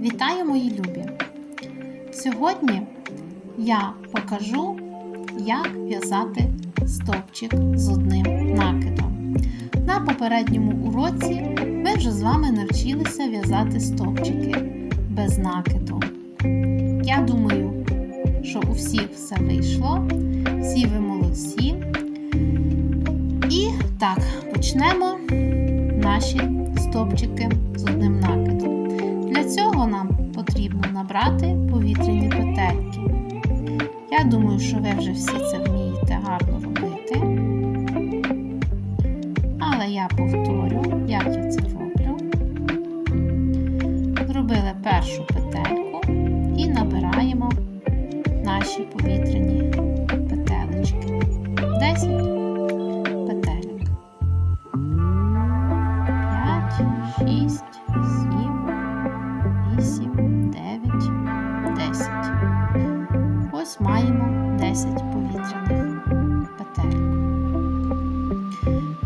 Вітаю, мої любі! Сьогодні я покажу, як в'язати стовпчик з одним накидом. На попередньому уроці ми вже з вами навчилися в'язати стовпчики без накиду. Я думаю, що у всіх все вийшло, всі ви молодці. І так, почнемо наші стовпчики з одним накидом. Для цього нам потрібно набрати повітряні петельки. Я думаю, що ви вже всі це вмієте гарно робити. Але я повторю, як я це роблю. Зробили першу петельку і набираємо наші повітряні петелечки. 10 петелек. 5, 6, 7, 8, 9, 10. Ось маємо 10 повітряних петель.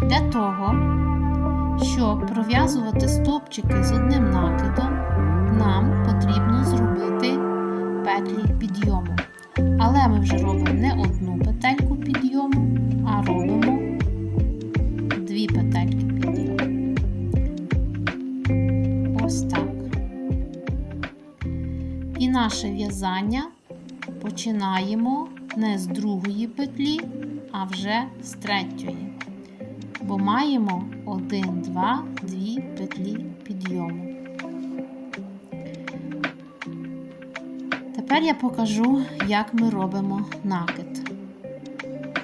Для того, щоб пров'язувати стовпчики з одним накидом, нам потрібно зробити петлі підйому. Але ми вже робимо не одну петельку підйому, а робимо дві петельки підйому. Ось так. І наше в'язання починаємо не з другої петлі, а вже з третьої. Бо маємо 1, 2, 2 петлі підйому. Тепер я покажу, як ми робимо накид.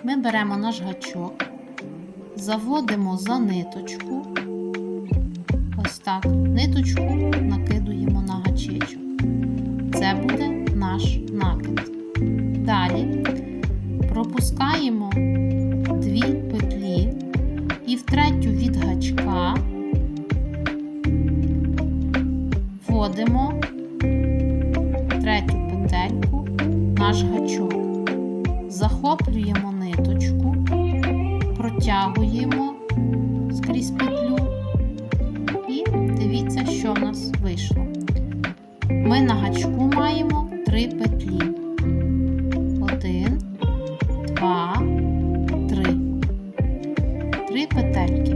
Ми беремо наш гачок, заводимо за ниточку. Ось так, ниточку накидуємо на гачечок. Це буде наш накид. Далі пропускаємо Захоплюємо ниточку, протягуємо скрізь петлю і дивіться, що в нас вийшло. Ми на гачку маємо три петлі. Один, два, три. Три петельки.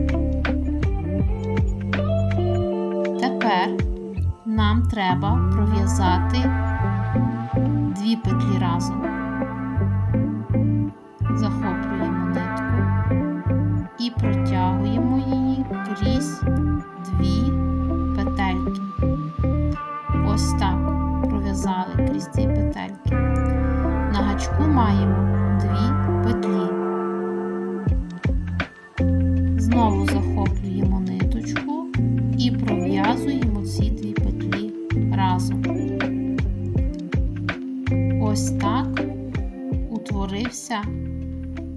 Тепер нам треба пров'язати дві петлі разом. Гачку маємо дві петлі. Знову захоплюємо ниточку і пров'язуємо ці дві петлі разом. Ось так утворився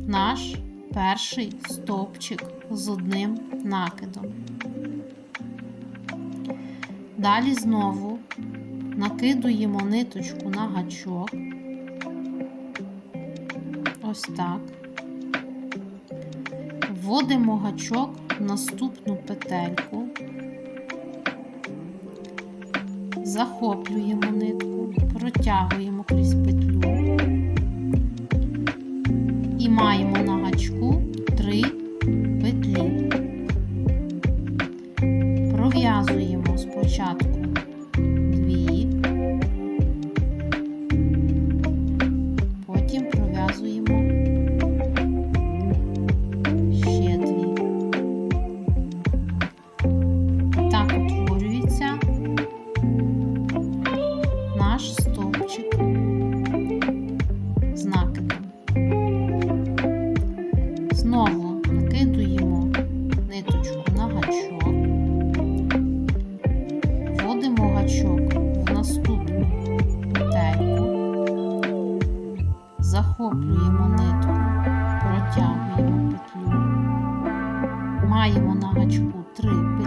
наш перший стовпчик з одним накидом. Далі знову накидуємо ниточку на гачок. Ось так. Вводимо гачок в наступну петельку, захоплюємо нитку, протягуємо крізь петлю і маємо наш стовпчик. З. Знову накидуємо ниточку на гачок, вводимо гачок в наступну петельку, захоплюємо нитку, протягуємо петлю, маємо на гачку три петлі,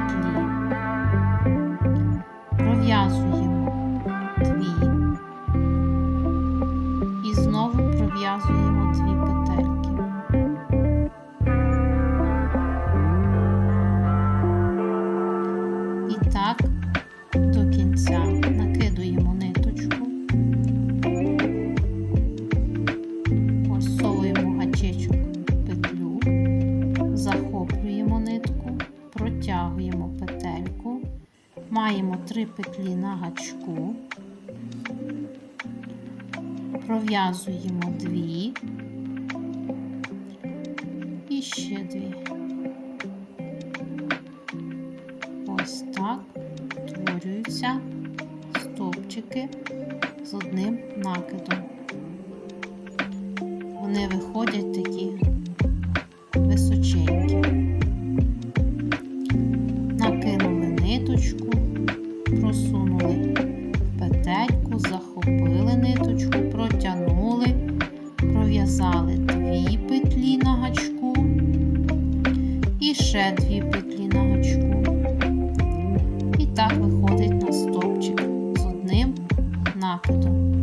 3 петлі на гачку, пров'язуємо 2 і ще 2. Ось так утворюються стовпчики з одним накидом. Вони виходять такі височенькі. Накинули ниточку. так виходить на стовпчик з одним накидом.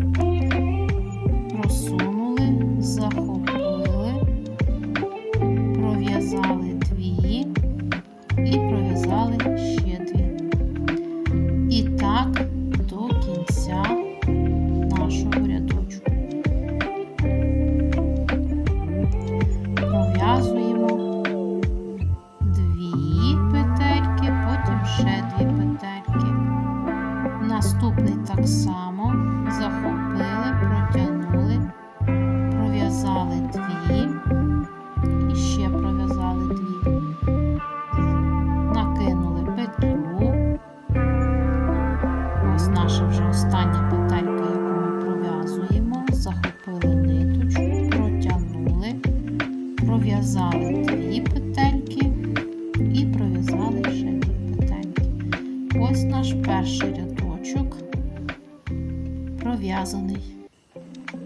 зв'язаний.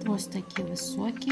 Ось такі високі.